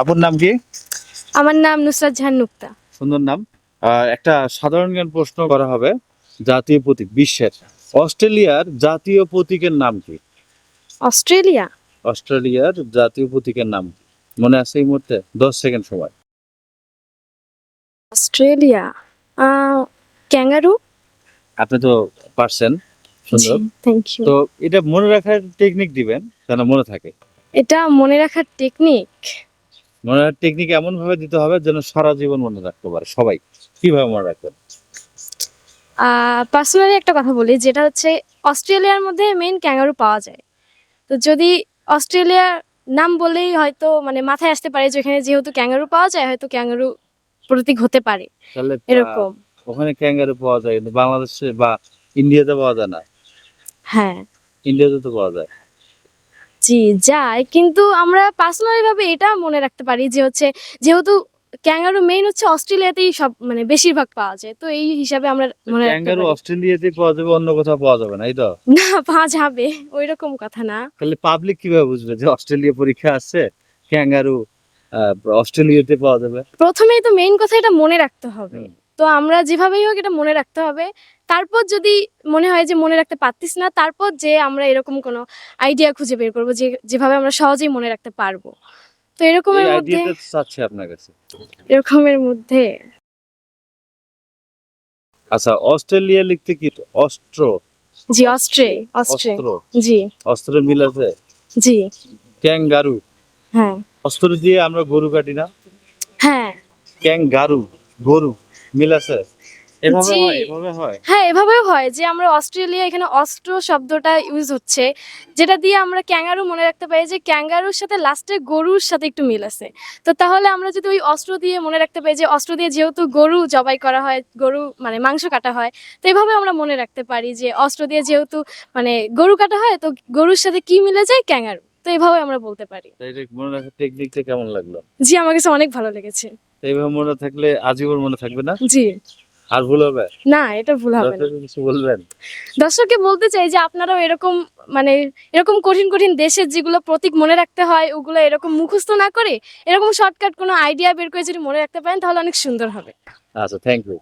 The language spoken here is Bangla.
আপুর নাম কি? আমার নাম নুসরাত জাহান নুক্তা। সুন্দর নাম। একটা সাধারণ জ্ঞান প্রশ্ন করা হবে জাতীয় প্রতীক বিশ্বের। অস্ট্রেলিয়ার জাতীয় প্রতীকের নাম কি? অস্ট্রেলিয়া? অস্ট্রেলিয়ার জাতীয় প্রতীকের নাম মনে আছে এই মুহূর্তে? দশ সেকেন্ড সময়। অস্ট্রেলিয়া? ক্যাঙ্গারু? আপনি তো পারছেন। সুন্দর। থ্যাংক ইউ তো এটা মনে রাখার টেকনিক দিবেন যেন মনে থাকে। এটা মনে রাখার টেকনিক মনে টেকনিক এমন ভাবে দিতে হবে যেন সারা জীবন মনে রাখতে পারে সবাই। কীভাবে মনে রাখবেন? পার্সোনালি একটা কথা বলি যেটা হচ্ছে অস্ট্রেলিয়ার মধ্যে মেইন ক্যাঙ্গারু পাওয়া যায়। তো যদি অস্ট্রেলিয়ার নাম বলেই হয়তো মানে মাথায় আসতে পারে যে এখানে যেহেতু ক্যাঙ্গারু পাওয়া যায় হয়তো ক্যাঙ্গারু প্রতীক হতে পারে। এরকম। ওখানে ক্যাঙ্গারু পাওয়া যায় কিন্তু বাংলাদেশে বা ইন্ডিয়াতে পাওয়া যায় না? হ্যাঁ। ইন্ডিয়াতে তো পাওয়া যায়। জি যায় কিন্তু আমরা পার্সোনালি ভাবে এটা মনে রাখতে পারি যে হচ্ছে যেহেতু ক্যাঙ্গারু মেইন হচ্ছে অস্ট্রেলিয়াতেই সব মানে বেশিরভাগ পাওয়া যায়। তো এই হিসাবে আমরা মনে রাখতে ক্যাঙ্গারু পারি। অস্ট্রেলিয়াতে পাওয়া যাবে অন্য কোথাও পাওয়া যাবে না এই তো? না পাওয়া যাবে। ওই রকম কথা না। তাহলে পাবলিক কীভাবে বুঝবে যে অস্ট্রেলিয়া পরীক্ষা আছে ক্যাঙ্গারু অস্ট্রেলিয়াতে পাওয়া যাবে? প্রথমেই তো মেইন কথা এটা মনে রাখতে হবে। তো আমরা যেভাবেই হোক এটা মনে রাখতে হবে। তারপর যদি মনে হয় যে মনে রাখতে পারতিস না তারপর যে আমরা এরকম কোনো আইডিয়া খুঁজে বের করব যে যেভাবে আমরা সহজেই মনে রাখতে পারব। তো এরকমের মধ্যে আইডিয়াটা আপনার কাছে। এরকমের মধ্যে আচ্ছা অস্ট্রেলিয়া লিখতে কি অস্ত্র জি অস্ট্রে অস্ট্রে। অস্ত্র। জি। অস্ত্রের মিল আছে? জি। ক্যাঙ্গারু। হ্যাঁ। অস্ত্র দিয়ে আমরা গরু কাটি না? হ্যাঁ। ক্যাঙ্গারু গরু। মিল আছে? এভাবে হয় এভাবে হয়? হ্যাঁ এভাবেও হয় যে আমরা অস্ট্রেলিয়া এখানে অস্ট্র শব্দটা ইউজ হচ্ছে যেটা দিয়ে আমরা ক্যাঙ্গারু মনে রাখতে পারি যে ক্যাঙ্গারুর সাথে লাস্টে গরুর সাথে একটু মিল আছে। তো তাহলে আমরা যদি ওই অস্ত্র দিয়ে মনে রাখতে পারি যে অস্ত্র দিয়ে যেহেতু গরু জবাই করা হয় গরু মানে মাংস কাটা হয় তো এভাবে আমরা মনে রাখতে পারি যে অস্ত্র দিয়ে যেহেতু মানে গরু কাটা হয় তো গরুর সাথে কি মিলে যায়? ক্যাঙ্গারু। তো এভাবে আমরা বলতে পারি। মনে রাখার টেকনিকটা কেমন লাগল? জি আমার কাছে অনেক ভালো লেগেছে। এইভাবে মনে থাকলে আজীবন মনে থাকবে না? জি। আর ভুল হবে? না এটা ভুল হবে না। কিছু বলবেন? দর্শককে বলতে চাই যে আপনারাও এরকম মানে এরকম কঠিন কঠিন দেশের যেগুলো প্রতীক মনে রাখতে হয় ওগুলো এরকম মুখস্থ না করে এরকম শর্টকাট কোনো আইডিয়া বের করে যদি মনে রাখতে পারেন তাহলে অনেক সুন্দর হবে। আচ্ছা থ্যাংক ইউ